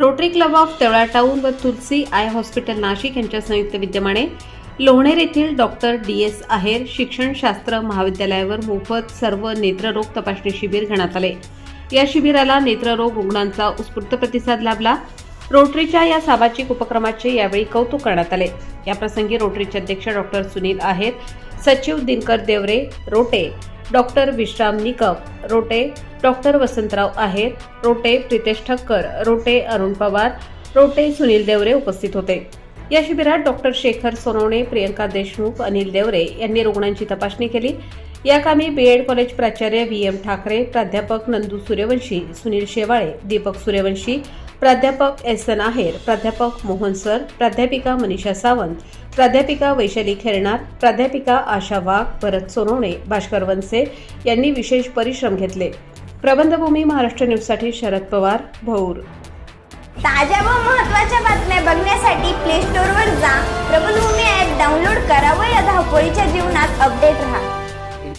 Rotary club of Tevla town व Tulsi I hospital Nashik यांच्या संयुक्त विद्यमाने लोणेर येथील डॉक्टर डी एस आहेर शिक्षणशास्त्र महाविद्यालयावर मोफत सर्व नेत्ररोग तपासणी शिबिर घेण्यात आले. या शिबिराला नेत्ररोग रुग्णांचा उत्स्फूर्त प्रतिसाद लाभला. रोटरीच्या या सामाजिक उपक्रमाचे यावेळी कौतुक करण्यात आले. याप्रसंगी रोटरीचे अध्यक्ष डॉक्टर सुनील आहेर सचिव दिनकर देवरे रोटे डॉक्टर विश्राम निकम रोटे डॉक्टर वसंतराव आहेर रोटे प्रितेश ठक्कर रोटे अरुण पवार रोटे सुनील देवरे उपस्थित होते. या शिबिरात डॉक्टर शेखर सोनवणे प्रियंका देशमुख अनिल देवरे यांनी रुग्णांची तपासणी केली. या कामी बीएड कॉलेज प्राचार्य व्ही एम ठाकरे प्राध्यापक नंदू सूर्यवंशी सुनील शेवाळे दीपक सूर्यवंशी प्राध्यापक एस एन आहेर प्राध्यापक मोहन सर प्राध्यापिका मनीषा सावंत प्राध्यापिका वैशाली खेरणार प्राध्यापिका आशा वाघ भरत सोनवणे भास्कर वनसे यांनी विशेष परिश्रम घेतले. प्रबंधभूमी महाराष्ट्र न्यूजसाठी शरद पवार भौर ताज्या व महत्त्वाच्या बातम्या बघण्यासाठी प्ले स्टोअरवर जा. प्रबंधभूमी ॲप डाउनलोड करा व या धावपळीच्या जीवनात अपडेट राहा.